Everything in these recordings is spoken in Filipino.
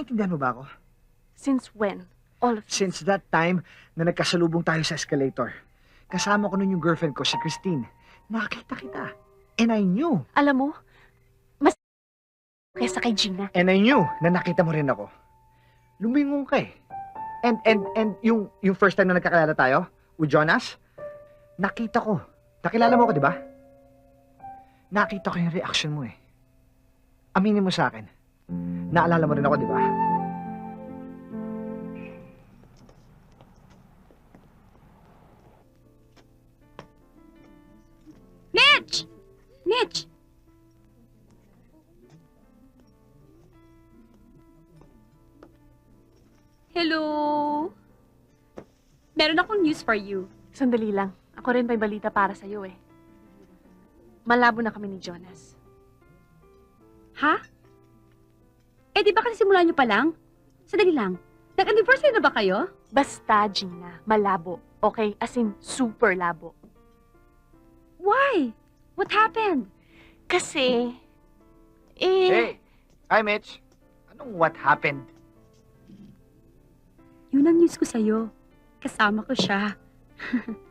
Naiintindihan mo ba ako? Since when? All of Since that time na nagkasalubong tayo sa escalator, kasama ko nun yung girlfriend ko, si Christine. Nakita kita. And I knew, Alam mo, mas kaysa kay Gina. and I knew na nakita mo rin ako. Lumingon ka eh. And, and, and yung, yung first time na nagkakilala tayo, with Jonas, nakita ko. Nakilala mo ko, di ba? Nakita ko yung reaction mo eh. Aminin mo sa akin. Naalala mo rin ako, di ba? Mitch! Mitch! Hello? Meron akong news for you. Sandali lang. Ako rin may balita para sa'yo eh. Malabo na kami ni Jonas. Ha? Eh, di ba kasi simula niyo pa lang? Sadali lang. Nag-anniversary na ba kayo? Basta, Gina. Malabo. Okay? As in, super labo. Why? What happened? Kasi, eh, Hey! Hi, Mitch. Anong what happened? Yun ang news ko sa'yo. Kasama ko siya.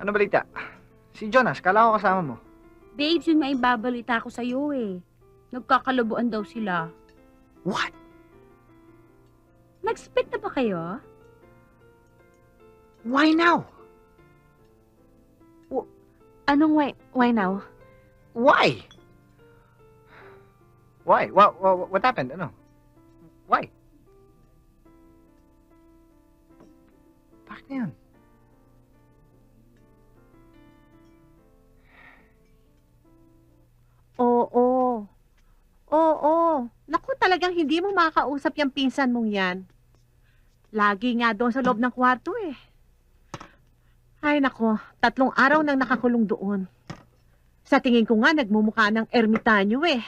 Ano balita? Si Jonas, kala ko kasama mo. Babes, yun nga yung babalita ko sa'yo eh. Nagkakalabuan daw sila. What? Nag-split na ba kayo? Why now? anong why, why now? Why? Why? What, what, what happened? Ano? Why? Bakit na yun? Oo. Oo. Talagang hindi mo makakausap yung pinsan mong yan. Lagi nga doon sa loob ng kwarto eh. Ay nako, tatlong araw nang nakakulong doon. Sa tingin ko nga, nagmumukha ng ermitanyo eh.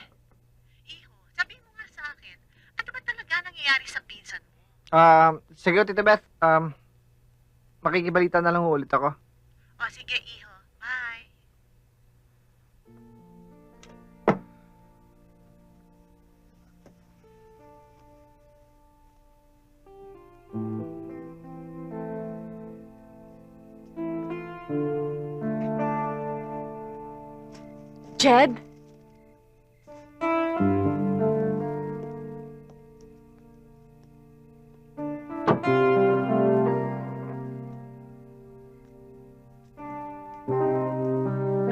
Iho, sabihin mo nga sa akin, ano ba talaga nangyayari sa pinsan mo? Um, sige, Tita Beth. Um, makikibalita na lang ulit ako. O sige, iho. Jed?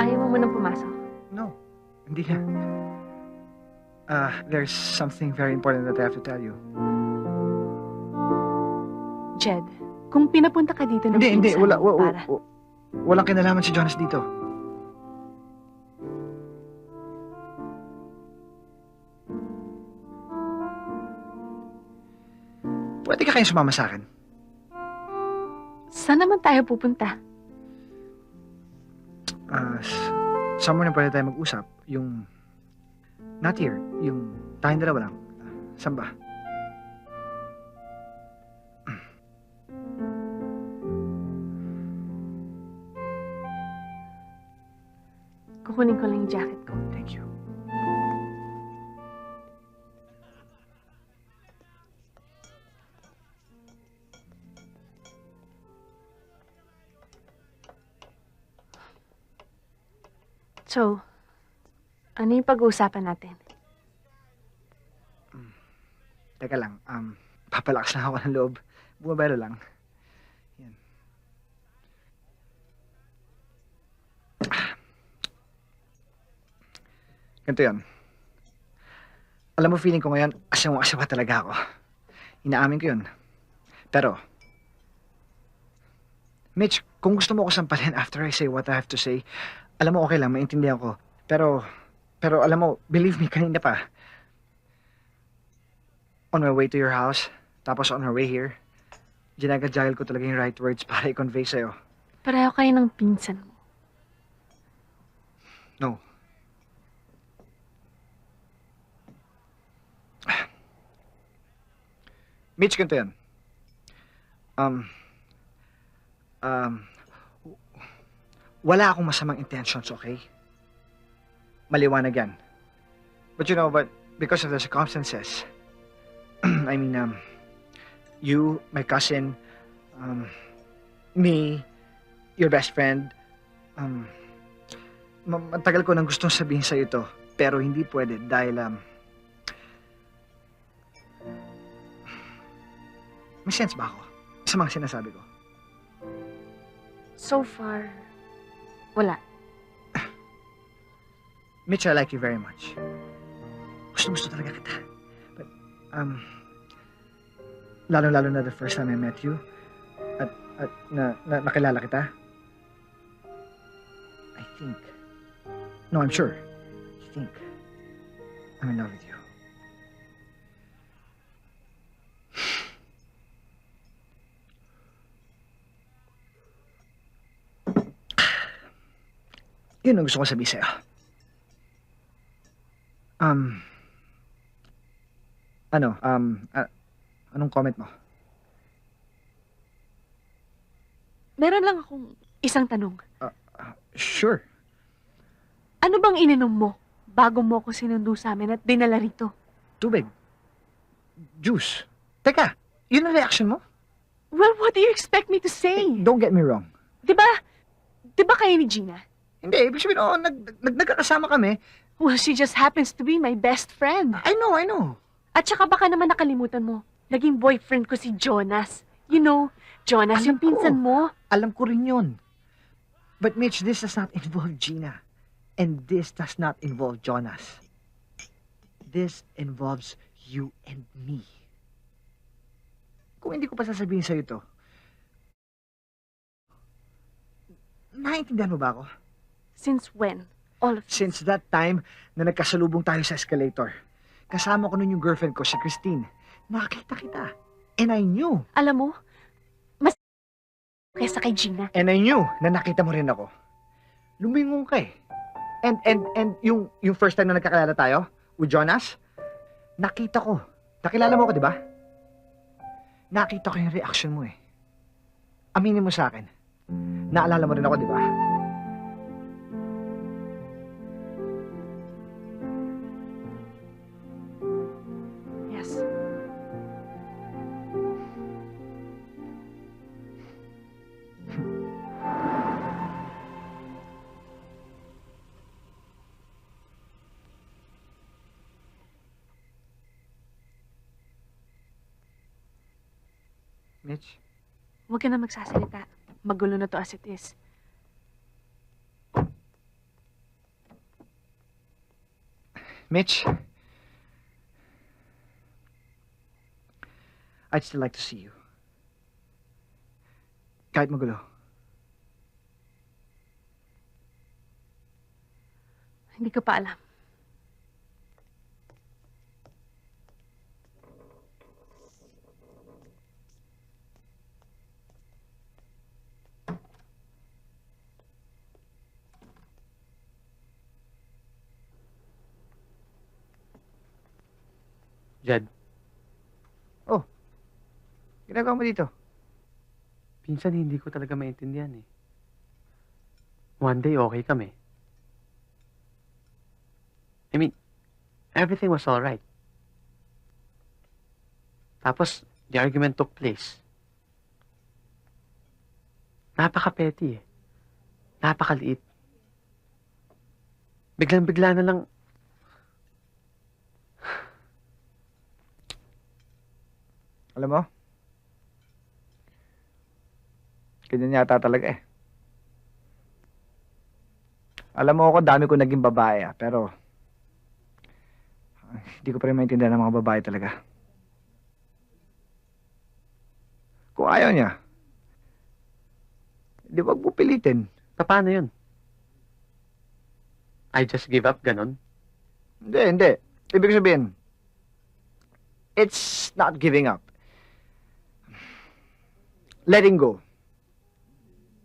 Ayaw mo munang pumasok. No, hindi na. Uh, there's something very important that I have to tell you. Jed, kung pinapunta ka dito ng Hindi, hindi. pinsan Wala, mo wa, wa, para... wa- walang kinalaman si Jonas dito. Pwede ka kayong sumama sa akin? Saan naman tayo pupunta? Ah, s- somewhere na pwede tayo mag-usap. Yung... Not here. Yung tayong dalawa lang. Saan ba? Kukunin ko lang yung jacket So, ano yung pag-uusapan natin? Teka lang. Um, papalakas na ako ng loob. Bumabelo lang. Yan. Ganito yan. Alam mo, feeling ko ngayon, asyang asawa talaga ako. Inaamin ko yun. Pero, Mitch, kung gusto mo ko sampalin after I say what I have to say, alam mo, okay lang, maintindihan ko. Pero, pero alam mo, believe me, kanina pa, on my way to your house, tapos on our way here, ginagajagel ko talaga yung right words para i-convey sa'yo. Pareho kayo ng pinsan mo. No. Mitch, ganito yan. Um, um, wala akong masamang intentions, okay? Maliwanag yan. But you know, but because of the circumstances. I mean, um, you, my cousin, um, me, your best friend, um, ma- matagal ko nang gustong sabihin sa'yo ito, pero hindi pwede dahil, um, may sense ba ako sa mga sinasabi ko? So far, wala. Mitch, I like you very much. Gusto gusto talaga kita. But, um, lalo-lalo na the first time I met you, at, at na, na, nakilala kita, I think, no, I'm sure, I think, I'm in love with you. Yun ang gusto ko sabihin sa'yo. Um, ano, um, a- anong comment mo? Meron lang akong isang tanong. Sure. Ano bang ininom mo bago mo ako sinundo sa amin at dinala rito? Tubig. Juice. Teka, yun ang reaction mo? Well, what do you expect me to say? Don't get me wrong. Di ba? Di ba kayo ni Gina? Hindi, ibig sabihin, oo, nag, nag, nagkakasama kami. Well, she just happens to be my best friend. I know, I know. At saka baka naman nakalimutan mo, naging boyfriend ko si Jonas. You know, Jonas Alam yung pinsan ko. mo. Alam ko rin yun. But Mitch, this does not involve Gina. And this does not involve Jonas. This involves you and me. Kung hindi ko pa sasabihin sa'yo to, naiintindihan mo ba ako? Since when? All of Since that time na nagkasalubong tayo sa escalator, kasama ko nun yung girlfriend ko, si Christine. Nakita kita. And I knew. Alam mo, mas kaysa kay Gina. And I knew na nakita mo rin ako. Lumingon ka eh. And, and, and yung, yung first time na nagkakilala tayo, with Jonas, nakita ko. Nakilala mo ko, di ba? Nakita ko yung reaction mo eh. Aminin mo sa akin. Naalala mo rin ako, di ba? Huwag ka na magsasalita. Magulo na to as it is. Mitch? I'd still like to see you. Kahit magulo. Hindi ko pa alam. Jad, Ginagawa mo dito? pinsan hindi ko talaga maintindihan eh. One day okay kami. I mean, everything was alright. Tapos, the argument took place. Napaka-petty eh. Napakaliit. Biglang-bigla na lang, Alam mo? Ganyan yata talaga eh. Alam mo ako, dami ko naging babae ah, pero hindi ko pa rin maintindihan ng mga babae talaga. Kung ayaw niya, di wag mo pilitin. paano yun? I just give up, ganon? Hindi, hindi. Ibig sabihin, it's not giving up. Letting go.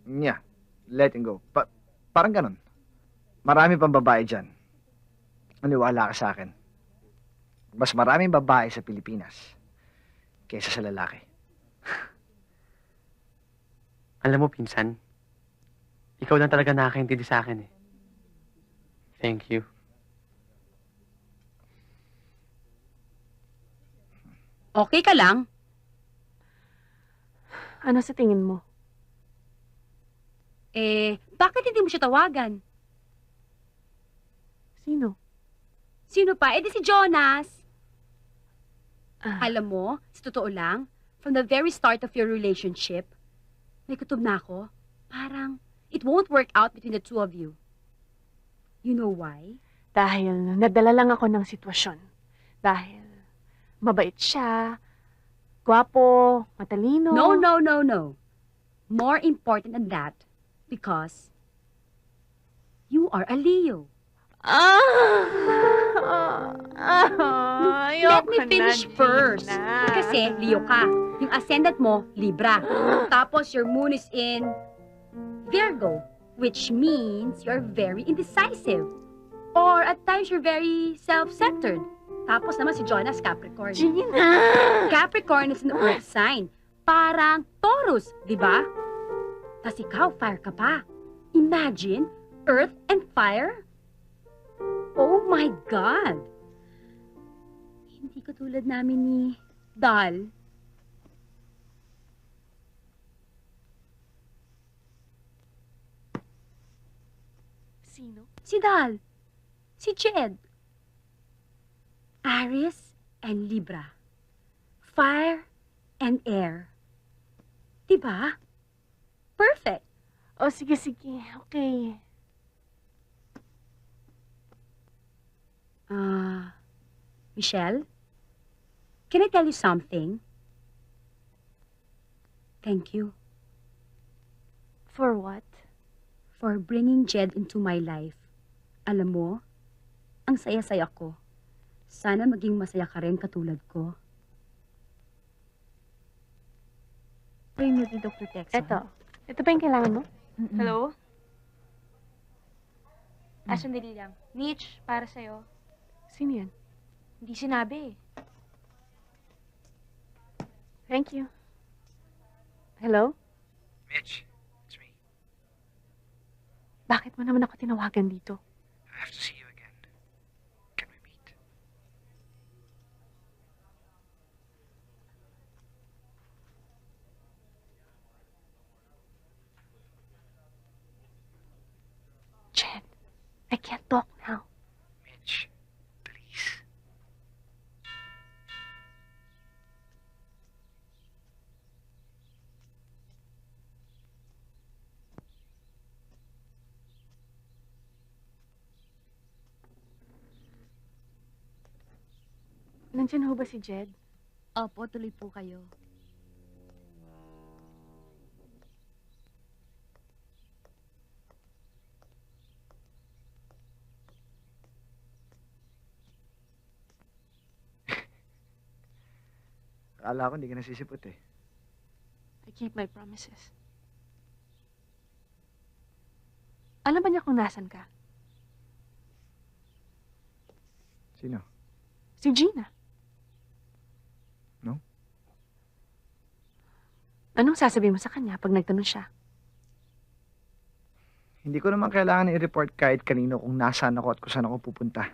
Yeah, letting go. Pa parang ganun. Marami pang babae dyan. Maniwala ka sa akin. Mas maraming babae sa Pilipinas kaysa sa lalaki. Alam mo, pinsan, ikaw lang talaga nakakaintindi sa akin eh. Thank you. Okay ka lang? Ano sa tingin mo? Eh, bakit hindi mo siya tawagan? Sino? Sino pa? Eh di si Jonas. Ah, Alam mo, sa totoo lang, from the very start of your relationship, may kutob na ako. Parang, it won't work out between the two of you. You know why? dahil nadala lang ako ng sitwasyon. Dahil mabait siya, gwapo, matalino. No, no, no, no. More important than that, because you are a Leo. Ah! ah Let me finish first. Kasi Leo ka. Yung ascendant mo, Libra. Tapos your moon is in Virgo, which means you're very indecisive. Or at times you're very self-centered. Tapos naman si Jonas Capricorn. Gina! Capricorn is an earth sign. Parang Taurus, di ba? Tapos ikaw, fire ka pa. Imagine, earth and fire? Oh my God! Hindi katulad namin ni Dal. Sino? Si Dal. Si Jed. Aries and Libra. Fire and air. Diba? Perfect. Oh, sige, sige. Okay. Ah, Michelle? Can I tell you something? Thank you For what? for bringing Jed into my life. Alam mo, ang saya-saya ko. Sana maging masaya ka rin katulad ko. Pray mo ni Dr. Tex. Ito. Ito ba yung kailangan mo? Hello? Ah, sandali lang. Mitch, para sa'yo. Sino yan? Hindi sinabi eh. Thank you. Hello? Mitch, it's me. Bakit mo naman ako tinawagan dito? I have to see you I can't talk now. Mitch, please. Nandiyan ho ba si Jed? Opo, tuloy po kayo. Akala ko hindi ka nasisipot eh. I keep my promises. Alam ba niya kung nasan ka? Sino? Si Gina. No? Anong sasabihin mo sa kanya pag nagtanong siya? Hindi ko naman kailangan i-report kahit kanino kung nasaan ako at kung saan ako pupunta.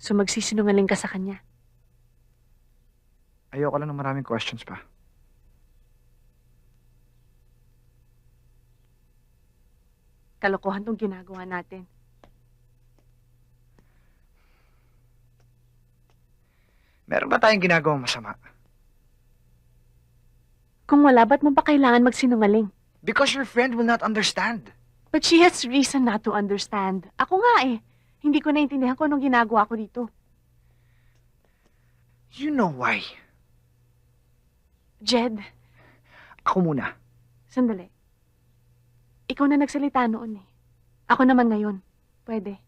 So magsisinungaling ka sa kanya. Ayoko lang ng maraming questions pa. Kalokohan tong ginagawa natin. Meron ba tayong ginagawang masama? Kung wala, ba't mo pa kailangan magsinungaling? Because your friend will not understand. But she has reason not to understand. Ako nga eh. Hindi ko naintindihan kung anong ginagawa ko dito. You know why. Jed, Ako muna. sandali. Ikaw na nagsalita noon eh. Ako naman ngayon. Pwede.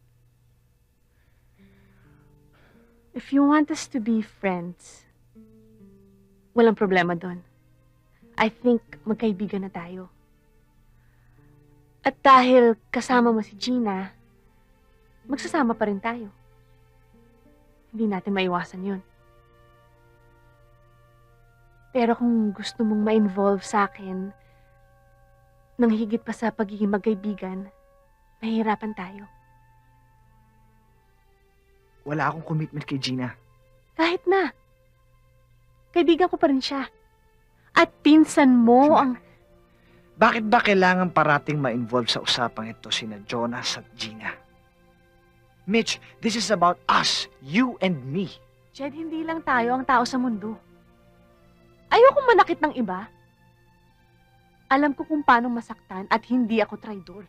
If you want us to be friends, walang problema doon. I think magkaibigan na tayo. At dahil kasama mo si Gina, magsasama pa rin tayo. Hindi natin maiwasan yun. Pero kung gusto mong ma-involve sa akin, nang higit pa sa pagiging magkaibigan, mahihirapan tayo. Wala akong commitment kay Gina. Kahit na. Kaibigan ko pa rin siya. At pinsan mo ang... Bakit ba kailangan parating ma-involve sa usapang ito sina Jonas at Gina? Mitch, this is about us, you and me. Jed, hindi lang tayo ang tao sa mundo. Ayokong manakit ng iba. Alam ko kung paano masaktan at hindi ako traidor.